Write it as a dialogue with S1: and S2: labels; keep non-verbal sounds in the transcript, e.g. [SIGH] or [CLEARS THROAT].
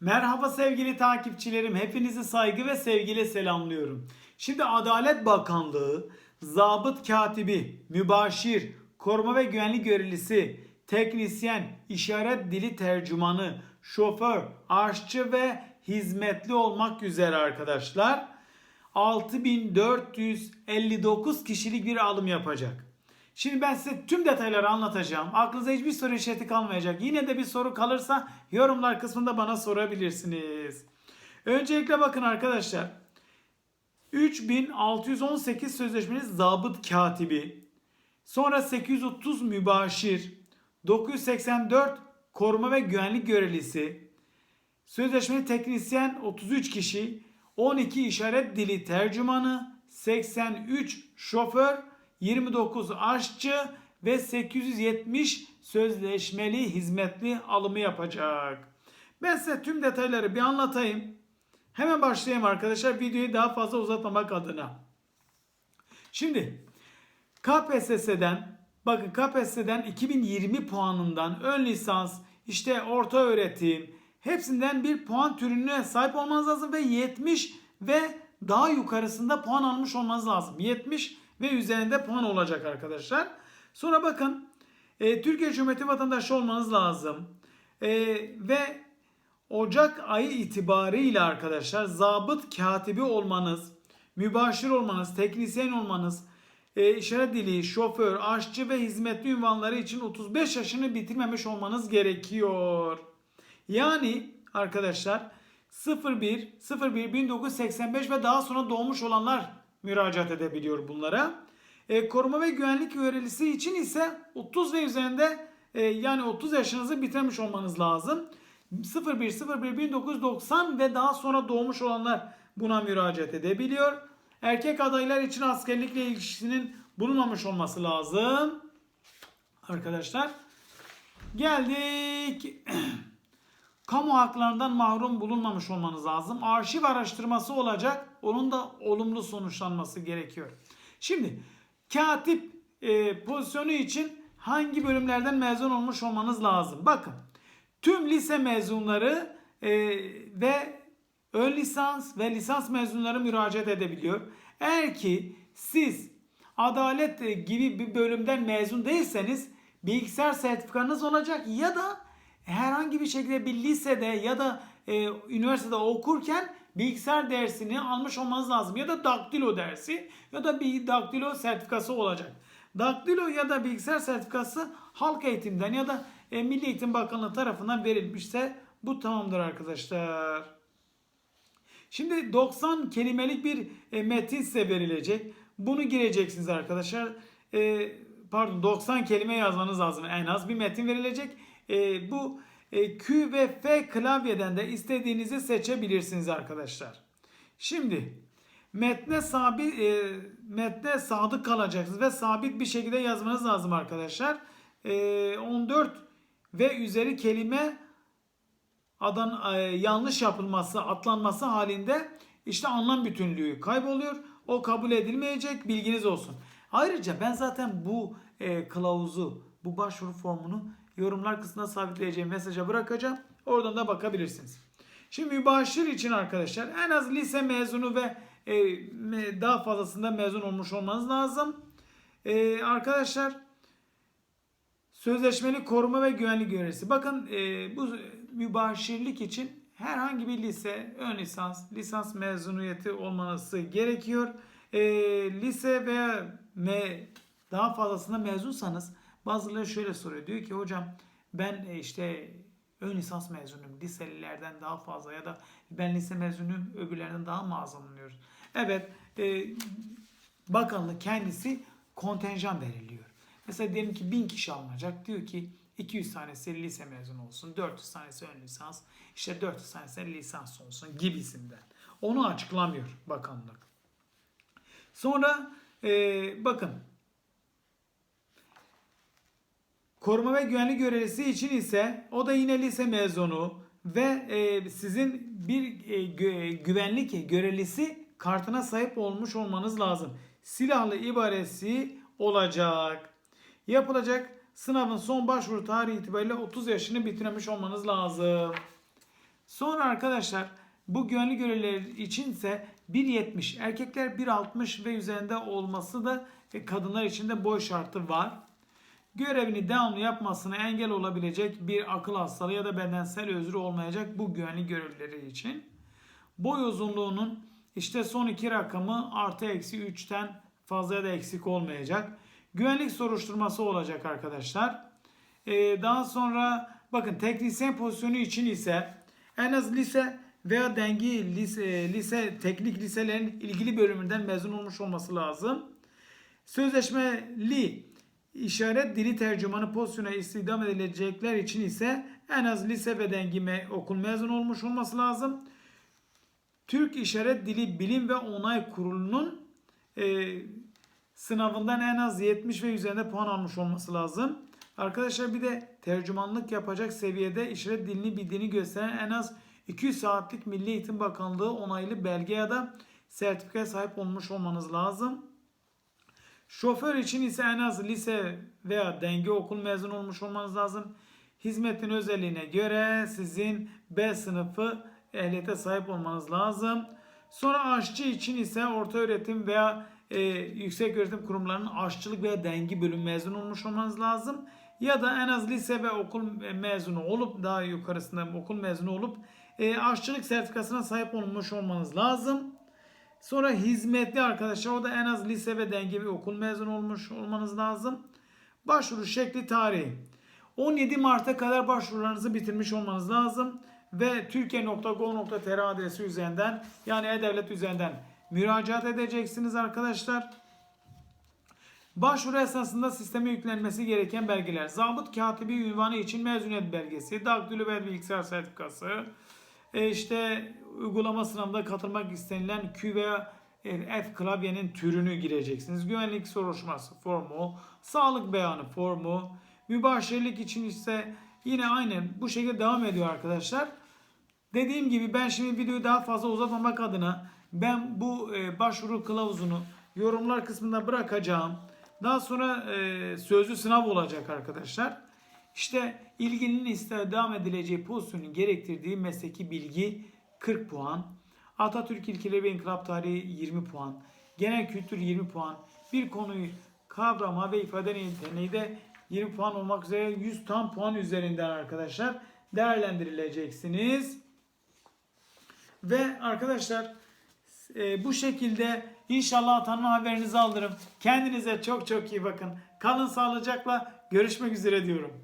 S1: Merhaba sevgili takipçilerim. Hepinizi saygı ve sevgiyle selamlıyorum. Şimdi Adalet Bakanlığı, zabıt katibi, mübaşir, koruma ve güvenlik görevlisi, teknisyen, işaret dili tercümanı, şoför, aşçı ve hizmetli olmak üzere arkadaşlar 6459 kişilik bir alım yapacak. Şimdi ben size tüm detayları anlatacağım. Aklınıza hiçbir soru işareti kalmayacak. Yine de bir soru kalırsa yorumlar kısmında bana sorabilirsiniz. Öncelikle bakın arkadaşlar. 3618 sözleşmeli zabıt katibi. Sonra 830 mübaşir. 984 koruma ve güvenlik görevlisi. Sözleşmeli teknisyen 33 kişi, 12 işaret dili tercümanı, 83 şoför, 29 aşçı ve 870 sözleşmeli hizmetli alımı yapacak. Ben size tüm detayları bir anlatayım. Hemen başlayayım arkadaşlar videoyu daha fazla uzatmamak adına. Şimdi KPSS'den bakın KPSS'den 2020 puanından ön lisans, işte orta öğretim hepsinden bir puan türüne sahip olmanız lazım ve 70 ve daha yukarısında puan almış olmanız lazım. 70 ve üzerinde puan olacak arkadaşlar. Sonra bakın e, Türkiye Cumhuriyeti vatandaşı olmanız lazım. E, ve Ocak ayı itibariyle arkadaşlar zabıt katibi olmanız, mübaşir olmanız, teknisyen olmanız, e, işaret dili, şoför, aşçı ve hizmetli ünvanları için 35 yaşını bitirmemiş olmanız gerekiyor. Yani arkadaşlar 01 01 1985 ve daha sonra doğmuş olanlar müracaat edebiliyor bunlara. E, koruma ve güvenlik görevlisi için ise 30 ve üzerinde e, yani 30 yaşınızı bitirmiş olmanız lazım. 01 01 1990 ve daha sonra doğmuş olanlar buna müracaat edebiliyor. Erkek adaylar için askerlikle ilişkisinin bulunmamış olması lazım. Arkadaşlar geldik. [CLEARS THROAT] Kamu haklarından mahrum bulunmamış olmanız lazım. Arşiv araştırması olacak. Onun da olumlu sonuçlanması gerekiyor. Şimdi katip e, pozisyonu için hangi bölümlerden mezun olmuş olmanız lazım? Bakın tüm lise mezunları e, ve ön lisans ve lisans mezunları müracaat edebiliyor. Eğer ki siz adalet gibi bir bölümden mezun değilseniz bilgisayar sertifikanız olacak ya da herhangi bir şekilde bir lisede ya da e, üniversitede okurken bilgisayar dersini almış olmanız lazım. Ya da daktilo dersi ya da bir daktilo sertifikası olacak. Daktilo ya da bilgisayar sertifikası halk eğitimden ya da e, Milli Eğitim Bakanlığı tarafından verilmişse bu tamamdır arkadaşlar. Şimdi 90 kelimelik bir e, metin size verilecek. Bunu gireceksiniz arkadaşlar. E, pardon 90 kelime yazmanız lazım en az bir metin verilecek. E, bu e, Q ve F klavyeden de istediğinizi seçebilirsiniz arkadaşlar. Şimdi metne sabit e, metne sadık kalacaksınız ve sabit bir şekilde yazmanız lazım arkadaşlar. E, 14 ve üzeri kelime adan e, yanlış yapılması, atlanması halinde işte anlam bütünlüğü kayboluyor. O kabul edilmeyecek. Bilginiz olsun. Ayrıca ben zaten bu e, kılavuzu, bu başvuru formunu yorumlar kısmına sabitleyeceğim mesaja bırakacağım. Oradan da bakabilirsiniz. Şimdi mübaşir için arkadaşlar en az lise mezunu ve e, daha fazlasında mezun olmuş olmanız lazım. E, arkadaşlar sözleşmeli koruma ve güvenlik görevlisi. Bakın e, bu mübaşirlik için herhangi bir lise, ön lisans, lisans mezuniyeti olması gerekiyor. E, lise veya me, daha fazlasında mezunsanız bazıları şöyle soruyor. Diyor ki hocam ben e, işte ön lisans mezunuyum. Liselilerden daha fazla ya da ben lise mezunuyum öbürlerinden daha mı az? Evet e, bakanlık kendisi kontenjan veriliyor. Mesela diyelim ki 1000 kişi alınacak. Diyor ki 200 tanesi lise mezunu olsun, 400 tanesi ön lisans, işte 400 tanesi lisans olsun gibisinden. Onu açıklamıyor bakanlık. Sonra e, bakın Koruma ve güvenlik görevlisi için ise o da yine lise mezunu ve e, sizin bir e, gü- güvenlik görevlisi kartına sahip olmuş olmanız lazım. Silahlı ibaresi olacak. Yapılacak sınavın son başvuru tarihi itibariyle 30 yaşını bitirmiş olmanız lazım. Sonra arkadaşlar bu güvenlik görevlileri içinse 1.70 erkekler 1.60 ve üzerinde olması da e, kadınlar için de boy şartı var. Görevini devamlı yapmasına engel olabilecek bir akıl hastalığı ya da bedensel özrü olmayacak bu güvenlik görevlileri için. Boy uzunluğunun işte son iki rakamı artı eksi 3'ten fazla ya da eksik olmayacak. Güvenlik soruşturması olacak arkadaşlar. Ee, daha sonra bakın teknisyen pozisyonu için ise en az lise veya dengi lise, lise teknik liselerin ilgili bölümünden mezun olmuş olması lazım. Sözleşmeli işaret dili tercümanı pozisyona istihdam edilecekler için ise en az lise ve dengi me- okul mezun olmuş olması lazım. Türk İşaret Dili Bilim ve Onay Kurulu'nun e, sınavından en az 70 ve üzerinde puan almış olması lazım. Arkadaşlar bir de tercümanlık yapacak seviyede işaret dilini bildiğini gösteren en az 200 saatlik Milli Eğitim Bakanlığı onaylı belge ya da sertifikaya sahip olmuş olmanız lazım. Şoför için ise en az lise veya denge okul mezun olmuş olmanız lazım. Hizmetin özelliğine göre sizin B sınıfı ehliyete sahip olmanız lazım. Sonra aşçı için ise orta öğretim veya e, yüksek öğretim kurumlarının aşçılık veya dengi bölüm mezun olmuş olmanız lazım. Ya da en az lise ve okul mezunu olup daha yukarısında okul mezunu olup e, aşçılık sertifikasına sahip olmuş olmanız lazım. Sonra hizmetli arkadaşlar o da en az lise ve denge bir okul mezunu olmuş olmanız lazım. Başvuru şekli tarihi. 17 Mart'a kadar başvurularınızı bitirmiş olmanız lazım. Ve türkiye.gov.tr adresi üzerinden yani E-Devlet üzerinden müracaat edeceksiniz arkadaşlar. Başvuru esnasında sisteme yüklenmesi gereken belgeler. Zabıt katibi ünvanı için mezuniyet belgesi, daktilo ve bilgisayar sertifikası, e işte uygulama sınavında katılmak istenilen Q veya F klavyenin türünü gireceksiniz. Güvenlik soruşturması formu, sağlık beyanı formu, mübaşirlik için ise yine aynen bu şekilde devam ediyor arkadaşlar. Dediğim gibi ben şimdi videoyu daha fazla uzatmamak adına ben bu e, başvuru kılavuzunu yorumlar kısmında bırakacağım. Daha sonra e, sözlü sınav olacak arkadaşlar. İşte ilgilinin istihdam edileceği pozisyonun gerektirdiği mesleki bilgi 40 puan. Atatürk ilkeleri ve inkılap tarihi 20 puan. Genel kültür 20 puan. Bir konuyu kavrama ve ifade yeteneği de 20 puan olmak üzere 100 tam puan üzerinden arkadaşlar değerlendirileceksiniz. Ve arkadaşlar e, bu şekilde inşallah atanın haberinizi alırım. Kendinize çok çok iyi bakın. Kalın sağlıcakla görüşmek üzere diyorum.